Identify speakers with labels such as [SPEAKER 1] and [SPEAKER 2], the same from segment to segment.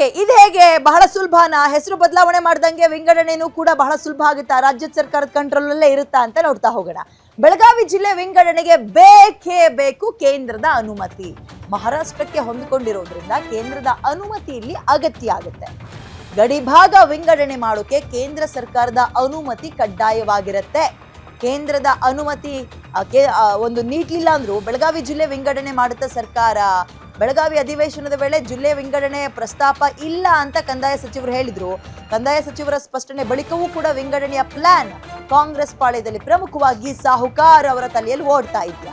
[SPEAKER 1] Okay, ಇದು ಹೇಗೆ ಬಹಳ ಸುಲಭನ? ಹೆಸರು ಬದಲಾವಣೆ ಮಾಡ್ದಂಗೆ ವಿಂಗಡಣೆನೂ ಕೂಡ ಬಹಳ ಸುಲಭ ಆಗುತ್ತಾ? ರಾಜ್ಯ ಸರ್ಕಾರದ ಕಂಟ್ರೋಲ್ ಅಲ್ಲೇ ಇರುತ್ತಾ ಅಂತ ನೋಡ್ತಾ ಹೋಗೋಣ. ಬೆಳಗಾವಿ ಜಿಲ್ಲೆ ವಿಂಗಡಣೆಗೆ ಬೇಕೇ ಬೇಕು ಕೇಂದ್ರದ ಅನುಮತಿ. ಮಹಾರಾಷ್ಟ್ರಕ್ಕೆ ಹೊಂದಿಕೊಂಡಿರೋದ್ರಿಂದ ಕೇಂದ್ರದ ಅನುಮತಿ ಇಲ್ಲಿ ಅಗತ್ಯ ಆಗುತ್ತೆ. ಗಡಿಭಾಗ ವಿಂಗಡಣೆ ಮಾಡೋಕೆ ಕೇಂದ್ರ ಸರ್ಕಾರದ ಅನುಮತಿ ಕಡ್ಡಾಯವಾಗಿರುತ್ತೆ. ಕೇಂದ್ರದ ಅನುಮತಿ ಒಂದು ನೀಡಲಿಲ್ಲ ಅಂದ್ರೂ ಬೆಳಗಾವಿ ಜಿಲ್ಲೆ ವಿಂಗಡಣೆ ಮಾಡುತ್ತಾ ಸರ್ಕಾರ ಬೆಳಗಾವಿ ಅಧಿವೇಶನದ ವೇಳೆ ಜಿಲ್ಲೆ ವಿಂಗಡಣೆ ಪ್ರಸ್ತಾಪ ಇಲ್ಲ ಅಂತ ಕಂದಾಯ ಸಚಿವರು ಹೇಳಿದ್ರು. ಕಂದಾಯ ಸಚಿವರ ಸ್ಪಷ್ಟನೆ ಬಳಿಕವೂ ಕೂಡ ವಿಂಗಡಣೆಯ ಪ್ಲಾನ್ ಕಾಂಗ್ರೆಸ್ ಪಾಳ್ಯದಲ್ಲಿ ಪ್ರಮುಖವಾಗಿ ಸಾಹುಕಾರ್ ಅವರ ತಲೆಯಲ್ಲಿ ಓಡ್ತಾ ಇದ್ದ.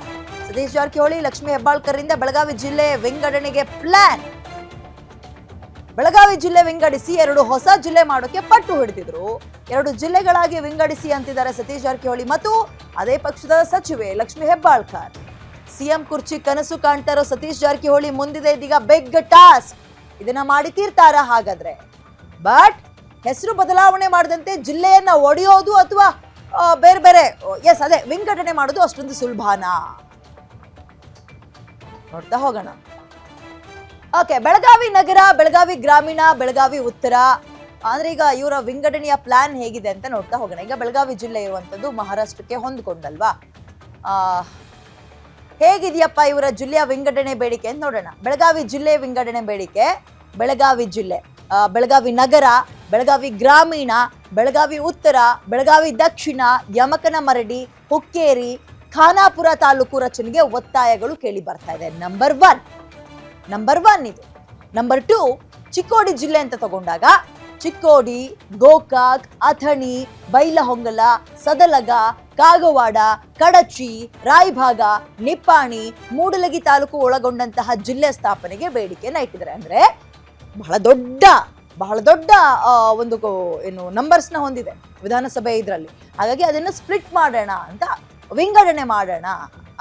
[SPEAKER 1] ಸತೀಶ್ ಜಾರಕಿಹೊಳಿ, ಲಕ್ಷ್ಮೀ ಹೆಬ್ಬಾಳ್ಕರ್ ಇಂದ ಬೆಳಗಾವಿ ಜಿಲ್ಲೆ ವಿಂಗಡಣೆಗೆ ಪ್ಲಾನ್ ಬೆಳಗಾವಿ ಜಿಲ್ಲೆ ವಿಂಗಡಿಸಿ ಎರಡು ಹೊಸ ಜಿಲ್ಲೆ ಮಾಡೋಕೆ ಪಟ್ಟು ಹಿಡಿದಿದ್ರು. ಎರಡು ಜಿಲ್ಲೆಗಳಾಗಿ ವಿಂಗಡಿಸಿ ಅಂತಿದ್ದಾರೆ ಸತೀಶ್ ಜಾರಕಿಹೊಳಿ ಮತ್ತು ಅದೇ ಪಕ್ಷದ ಸಚಿವೆ ಲಕ್ಷ್ಮಿ ಹೆಬ್ಬಾಳ್ಕರ್. ಸಿಎಂ ಕುರ್ಚಿ ಕನಸು ಕಾಣ್ತಾ ಇರೋ ಸತೀಶ್ ಜಾರಕಿಹೊಳಿ ಮುಂದಿದೆ ಇದೀಗ ಬೆಗ್ ಟಾಸ್ಕ್ ಇದನ್ನ ಮಾಡಿ ತೀರ್ತಾರ ಹಾಗಾದ್ರೆ? ಬಟ್ ಹೆಸರು ಬದಲಾವಣೆ ಮಾಡದಂತೆ ಜಿಲ್ಲೆಯನ್ನ ಒಡೆಯೋದು ಅಥವಾ ಬೇರೆ ಬೇರೆ ಎಸ್ ಅದೇ ವಿಂಗಡಣೆ ಮಾಡೋದು ಅಷ್ಟೊಂದು ಸುಲಭಾನ? ನೋಡ್ತಾ ಹೋಗೋಣ. ಓಕೆ ಬೆಳಗಾವಿ ನಗರ ಬೆಳಗಾವಿ ಗ್ರಾಮೀಣ ಬೆಳಗಾವಿ ಉತ್ತರ. ಅಂದ್ರೆ ಈಗ ಇವರ ವಿಂಗಡಣೆಯ ಪ್ಲಾನ್ ಹೇಗಿದೆ ಅಂತ ನೋಡ್ತಾ ಹೋಗೋಣ. ಈಗ ಬೆಳಗಾವಿ ಜಿಲ್ಲೆ ಇರುವಂತದ್ದು ಮಹಾರಾಷ್ಟ್ರಕ್ಕೆ ಹೊಂದ್ಕೊಂಡಲ್ವಾ? ಆ, ಹೇಗಿದೆಯಪ್ಪ ಇವರ ಜಿಲ್ಲೆಯ ವಿಂಗಡಣೆ ಬೇಡಿಕೆ ಅಂತ ನೋಡೋಣ. ಬೆಳಗಾವಿ ಜಿಲ್ಲೆ ವಿಂಗಡಣೆ ಬೇಡಿಕೆ, ಬೆಳಗಾವಿ ಜಿಲ್ಲೆ ಬೆಳಗಾವಿ ನಗರ, ಬೆಳಗಾವಿ ಗ್ರಾಮೀಣ, ಬೆಳಗಾವಿ ಉತ್ತರ, ಬೆಳಗಾವಿ ದಕ್ಷಿಣ, ಯಮಕನ ಮರಡಿ, ಹುಕ್ಕೇರಿ, ಖಾನಾಪುರ ತಾಲೂಕು ರಚನೆಗೆ ಒತ್ತಾಯಗಳು ಕೇಳಿ ಬರ್ತಾ ಇದೆ. ನಂಬರ್ ಒನ್ ನಂಬರ್ ಒನ್ ಇದು. ನಂಬರ್ ಟು ಚಿಕ್ಕೋಡಿ ಜಿಲ್ಲೆ ಅಂತ ತಗೊಂಡಾಗ ಚಿಕ್ಕೋಡಿ, ಗೋಕಾಕ್, ಅಥಣಿ, ಬೈಲಹೊಂಗಲ, ಸದಲಗ, ಕಾಗವಾಡ, ಕಡಚಿ, ರಾಯಭಾಗ, ನಿಪ್ಪಾಣಿ, ಮೂಡಲಗಿ ತಾಲೂಕು ಒಳಗೊಂಡಂತಹ ಜಿಲ್ಲೆ ಸ್ಥಾಪನೆಗೆ ಬೇಡಿಕೆಯನ್ನು ಇಟ್ಟಿದ್ದಾರೆ ಅಂದರೆ ಬಹಳ ದೊಡ್ಡ ಬಹಳ ದೊಡ್ಡ ಒಂದು ಏನು ನಂಬರ್ಸ್ನ ಹೊಂದಿದೆ ವಿಧಾನಸಭೆ ಇದರಲ್ಲಿ. ಹಾಗಾಗಿ ಅದನ್ನು ಸ್ಪ್ಲಿಟ್ ಮಾಡೋಣ ಅಂತ, ವಿಂಗಡಣೆ ಮಾಡೋಣ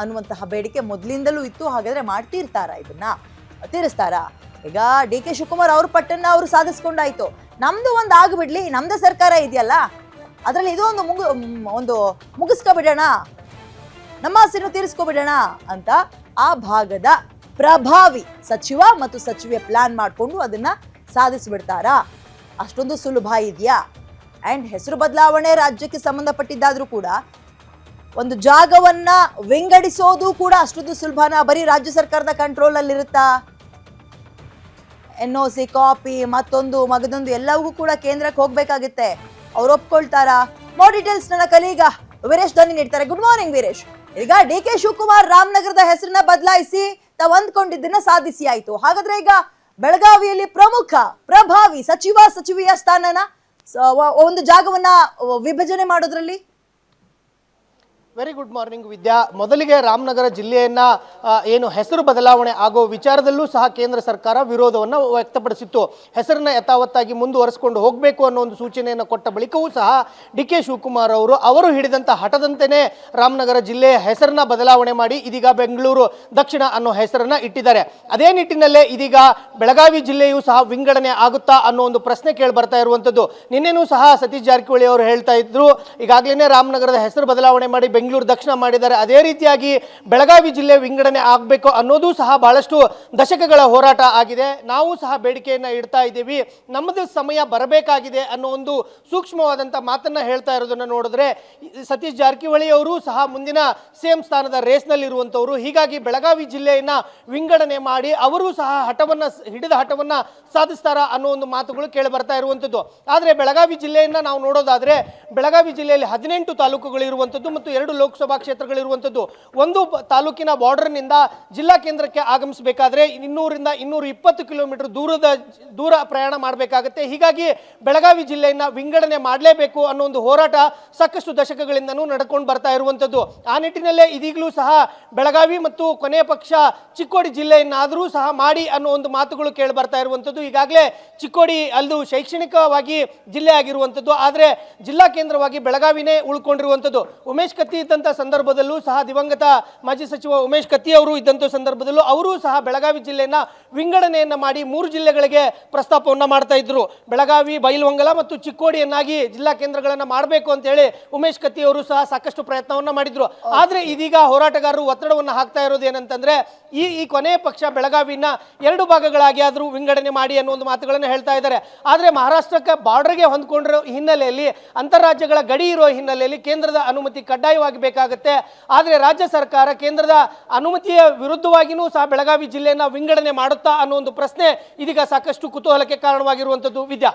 [SPEAKER 1] ಅನ್ನುವಂತಹ ಬೇಡಿಕೆ ಮೊದಲಿಂದಲೂ ಇತ್ತು. ಹಾಗಾದರೆ ಮಾಡ್ತಿರ್ತಾರಾ ಇದನ್ನ? ತೀರಿಸ್ತಾರಾ? ಈಗ ಡಿ ಕೆ ಶಿವಕುಮಾರ್ ಅವ್ರ ಪಟ್ಟನ್ನ ಅವರು ಸಾಧಿಸ್ಕೊಂಡಾಯ್ತು. ನಮ್ದು ಒಂದು ಆಗ್ಬಿಡ್ಲಿ, ನಮ್ದು ಸರ್ಕಾರ ಇದೆಯಲ್ಲ? ಅದರಲ್ಲಿ ಇದು ಒಂದು ಮುಗು ಒಂದು ಮುಗಿಸ್ಕೊಬಿಡೋಣ. ನಮ್ಮ ಹಸಿರು ತೀರಿಸ್ಕೊಬಿಡೋಣ ಅಂತ ಆ ಭಾಗದ ಪ್ರಭಾವಿ ಸಚಿವ ಮತ್ತು ಸಚಿವೆ ಪ್ಲಾನ್ ಮಾಡಿಕೊಂಡು ಅದನ್ನ ಸಾಧಿಸಿಬಿಡ್ತಾರಾ? ಅಷ್ಟೊಂದು ಸುಲಭ ಇದೆಯಾ? ಆ್ಯಂಡ್ ಹೆಸರು ಬದಲಾವಣೆ ರಾಜ್ಯಕ್ಕೆ ಸಂಬಂಧಪಟ್ಟಿದ್ದಾದರೂ ಕೂಡ ಒಂದು ಜಾಗವನ್ನು ವಿಂಗಡಿಸೋದು ಕೂಡ ಅಷ್ಟೊಂದು ಸುಲಭನ? ಬರೀ ರಾಜ್ಯ ಸರ್ಕಾರದ ಕಂಟ್ರೋಲಲ್ಲಿರುತ್ತಾ ಎನ್ ಒ ಸಿ ಕಾಪಿ ಮತ್ತೊಂದು, ಮಗದೊಂದು, ಎಲ್ಲವೂ ಕೂಡ ಕೇಂದ್ರಕ್ಕೆ ಹೋಗ್ಬೇಕಾಗುತ್ತೆ. ಅವ್ರು ಒಪ್ಕೊಳ್ತಾರಾ? ಮೋ ಡೀಟೇಲ್ಸ್ ನನ್ನ ಕಲೀಗ, ವೀರೇಶ್ ಧ್ವನಿ ನೀಡ್ತಾರೆ. Good morning Veeresh. ಈಗ ಡಿ ಕೆ ಶಿವಕುಮಾರ್ ರಾಮನಗರದ ಹೆಸರನ್ನ ಬದಲಾಯಿಸಿ ತಾವ್ ಅಂದ್ಕೊಂಡಿದ್ದನ್ನ ಸಾಧಿಸಿ ಆಯ್ತು. ಹಾಗಾದ್ರೆ ಈಗ ಬೆಳಗಾವಿಯಲ್ಲಿ ಪ್ರಮುಖ, ಪ್ರಭಾವಿ ಸಚಿವ, ಸಚಿವೆಯ ಸ್ಥಾನನ ಒಂದು ಜಾಗವನ್ನ ವಿಭಜನೆ ಮಾಡೋದ್ರಲ್ಲಿ
[SPEAKER 2] ವೆರಿ ಗುಡ್ ಮಾರ್ನಿಂಗ್ ವಿದ್ಯಾ. ಮೊದಲಿಗೆ ರಾಮನಗರ ಜಿಲ್ಲೆಯನ್ನ ಏನು ಹೆಸರು ಬದಲಾವಣೆ ಆಗೋ ವಿಚಾರದಲ್ಲೂ ಸಹ ಕೇಂದ್ರ ಸರ್ಕಾರ ವಿರೋಧವನ್ನು ವ್ಯಕ್ತಪಡಿಸಿತ್ತು. ಹೆಸರನ್ನ ಯಥಾವತ್ತಾಗಿ ಮುಂದುವರಿಸಿಕೊಂಡು ಹೋಗಬೇಕು ಅನ್ನೋ ಒಂದು ಸೂಚನೆಯನ್ನು ಕೊಟ್ಟ ಬಳಿಕವೂ ಸಹ ಡಿ ಕೆ ಶಿವಕುಮಾರ್ ಅವರು ಅವರು ಹಿಡಿದಂಥ ಹಠದಂತೆಯೇ ರಾಮನಗರ ಜಿಲ್ಲೆಯ ಹೆಸರನ್ನ ಬದಲಾವಣೆ ಮಾಡಿ ಇದೀಗ ಬೆಂಗಳೂರು, ದಕ್ಷಿಣ ಅನ್ನೋ ಹೆಸರನ್ನ ಇಟ್ಟಿದ್ದಾರೆ. ಅದೇ ನಿಟ್ಟಿನಲ್ಲೇ ಇದೀಗ ಬೆಳಗಾವಿ ಜಿಲ್ಲೆಯೂ ಸಹ ವಿಂಗಡಣೆ ಆಗುತ್ತಾ ಅನ್ನೋ ಒಂದು ಪ್ರಶ್ನೆ ಕೇಳಿ ಬರ್ತಾ ಇರುವಂಥದ್ದು ನಿನ್ನೆನೂ ಸಹ ಸತೀಶ್ ಜಾರಕಿಹೊಳಿ ಅವರು ಹೇಳ್ತಾ ಇದ್ರು ಈಗಾಗಲೇ ರಾಮನಗರದ ಹೆಸರು ಬದಲಾವಣೆ ಮಾಡಿ ಬೆಂಗಳೂರು ದಕ್ಷಿಣ ಮಾಡಿದ್ದಾರೆ. ಅದೇ ರೀತಿಯಾಗಿ ಬೆಳಗಾವಿ ಜಿಲ್ಲೆ ವಿಂಗಡಣೆ ಆಗಬೇಕು ಅನ್ನೋದು ಸಹ ಬಹಳಷ್ಟು ದಶಕಗಳ ಹೋರಾಟ ಆಗಿದೆ. ನಾವು ಸಹ ಬೇಡಿಕೆಯನ್ನು ಇಡ್ತಾ ಇದ್ದೀವಿ. ನಮ್ಮದು ಸಮಯ ಬರಬೇಕಾಗಿದೆ ಅನ್ನೋ ಒಂದು ಸೂಕ್ಷ್ಮವಾದಂಥ ಮಾತನ್ನ ಹೇಳ್ತಾ ಇರೋದನ್ನ ನೋಡಿದ್ರೆ, ಸತೀಶ್ ಜಾರಕಿಹೊಳಿ ಅವರು ಸಹ ಮುಂದಿನ ಸಿಎಂ ಸ್ಥಾನದ ರೇಸ್ನಲ್ಲಿ ಇರುವಂಥವ್ರು ಹೀಗಾಗಿ ಬೆಳಗಾವಿ ಜಿಲ್ಲೆಯನ್ನ ವಿಂಗಡಣೆ ಮಾಡಿ ಅವರು ಸಹ ಹಠವನ್ನು ಹಿಡಿದ ಹಠವನ್ನು ಸಾಧಿಸ್ತಾರ ಅನ್ನೋ ಒಂದು ಮಾತುಗಳು ಕೇಳಿ ಬರ್ತಾ ಇರುವಂಥದ್ದು ಆದರೆ ಬೆಳಗಾವಿ ಜಿಲ್ಲೆಯನ್ನ ನಾವು ನೋಡೋದಾದ್ರೆ, ಬೆಳಗಾವಿ ಜಿಲ್ಲೆಯಲ್ಲಿ ಹದಿನೆಂಟು ತಾಲೂಕುಗಳು ಇರುವಂಥದ್ದು ಮತ್ತು ಎರಡು ಲೋಕಸಭಾ ಕ್ಷೇತ್ರಗಳಿರುವಂಥದ್ದು. ಒಂದು ತಾಲೂಕಿನ ಬಾರ್ಡರ್ನಿಂದ ಜಿಲ್ಲಾ ಕೇಂದ್ರಕ್ಕೆ ಆಗಮಿಸಬೇಕಾದ್ರೆ ಇನ್ನೂರಿಂದ ಇನ್ನೂರ ಇಪ್ಪತ್ತು ಕಿಲೋಮೀಟರ್ ದೂರದ ದೂರ ಪ್ರಯಾಣ ಮಾಡಬೇಕಾಗುತ್ತೆ. ಹೀಗಾಗಿ ಬೆಳಗಾವಿ ಜಿಲ್ಲೆಯನ್ನ ವಿಂಗಡಣೆ ಮಾಡಲೇಬೇಕು ಅನ್ನೋ ಒಂದು ಹೋರಾಟ ಸಾಕಷ್ಟು ದಶಕಗಳಿಂದನೂ ನಡ್ಕೊಂಡು ಬರ್ತಾ ಇರುವಂಥದ್ದು. ಆ ನಿಟ್ಟಿನಲ್ಲೇ ಇದೀಗಲೂ ಸಹ ಬೆಳಗಾವಿ ಮತ್ತು ಕೊನೆಯ ಪಕ್ಷ ಚಿಕ್ಕೋಡಿ ಜಿಲ್ಲೆಯನ್ನಾದರೂ ಸಹ ಮಾಡಿ ಅನ್ನೋ ಒಂದು ಮಾತುಗಳು ಕೇಳಿ ಬರ್ತಾ ಇರುವಂಥದ್ದು. ಈಗಾಗಲೇ ಚಿಕ್ಕೋಡಿ ಅಲ್ಲದು ಶೈಕ್ಷಣಿಕವಾಗಿ ಜಿಲ್ಲೆ ಆಗಿರುವಂಥದ್ದು. ಆದರೆ ಜಿಲ್ಲಾ ಕೇಂದ್ರವಾಗಿ ಬೆಳಗಾವಿನೇ ಉಳ್ಕೊಂಡಿರುವಂಥದ್ದು. ಉಮೇಶ್ ಕತ್ತಿ ಇದ್ದಂಥ ಸಂದರ್ಭದಲ್ಲೂ ಸಹ ದಿವಂಗತ ಮಾಜಿ ಸಚಿವ ಉಮೇಶ್ ಕತ್ತಿ ಅವರು ಇದ್ದಂಥ ಸಂದರ್ಭದಲ್ಲೂ ಅವರೂ ಸಹ ಬೆಳಗಾವಿ ಜಿಲ್ಲೆಯನ್ನು ವಿಂಗಡಣೆಯನ್ನು ಮಾಡಿ ಮೂರು ಜಿಲ್ಲೆಗಳಿಗೆ ಪ್ರಸ್ತಾಪವನ್ನು ಮಾಡ್ತಾ ಇದ್ರು. ಬೆಳಗಾವಿ, ಬೈಲ್ವಂಗಲ ಮತ್ತು ಚಿಕ್ಕೋಡಿಯನ್ನಾಗಿ ಜಿಲ್ಲಾ ಕೇಂದ್ರಗಳನ್ನ ಮಾಡಬೇಕು ಅಂತ ಹೇಳಿ ಉಮೇಶ್ ಕತ್ತಿ ಅವರು ಸಹ ಸಾಕಷ್ಟು ಪ್ರಯತ್ನವನ್ನ ಮಾಡಿದ್ರು. ಆದರೆ ಇದೀಗ ಹೋರಾಟಗಾರರು ಒತ್ತಡವನ್ನ ಹಾಕ್ತಾ ಇರೋದು ಏನಂತಂದ್ರೆ ಈ ಈ ಕೊನೆಯ ಪಕ್ಷ ಬೆಳಗಾವಿನ ಎರಡು ಭಾಗಗಳಾಗಿ ಆದರೂ ವಿಂಗಡಣೆ ಮಾಡಿ ಅನ್ನೋ ಒಂದು ಮಾತುಗಳನ್ನು ಹೇಳ್ತಾ ಇದ್ದಾರೆ. ಆದರೆ ಮಹಾರಾಷ್ಟ್ರಕ್ಕೆ ಬಾರ್ಡರ್ಗೆ ಹೊಂದ್ಕೊಂಡಿರೋ ಹಿನ್ನೆಲೆಯಲ್ಲಿ ಅಂತಾರಾಜ್ಯಗಳ ಗಡಿ ಇರೋ ಹಿನ್ನೆಲೆಯಲ್ಲಿ ಕೇಂದ್ರದ ಅನುಮತಿ ಕಡ್ಡಾಯವಾಗಿ ಬೇಕಾಗುತ್ತೆ. ಆದರೆ ರಾಜ್ಯ ಸರ್ಕಾರ ಕೇಂದ್ರದ ಅನುಮತಿಯ ವಿರುದ್ಧವಾಗಿಯೂ ಸಹ ಬೆಳಗಾವಿ ಜಿಲ್ಲೆಯನ್ನು ವಿಂಗಡಣೆ ಮಾಡುತ್ತಾ ಅನ್ನೋ ಒಂದು ಪ್ರಶ್ನೆ ಇದೀಗ ಸಾಕಷ್ಟು ಕುತೂಹಲಕ್ಕೆ ಕಾರಣವಾಗಿರುವಂಥದ್ದು. ವಿದ್ಯಾ.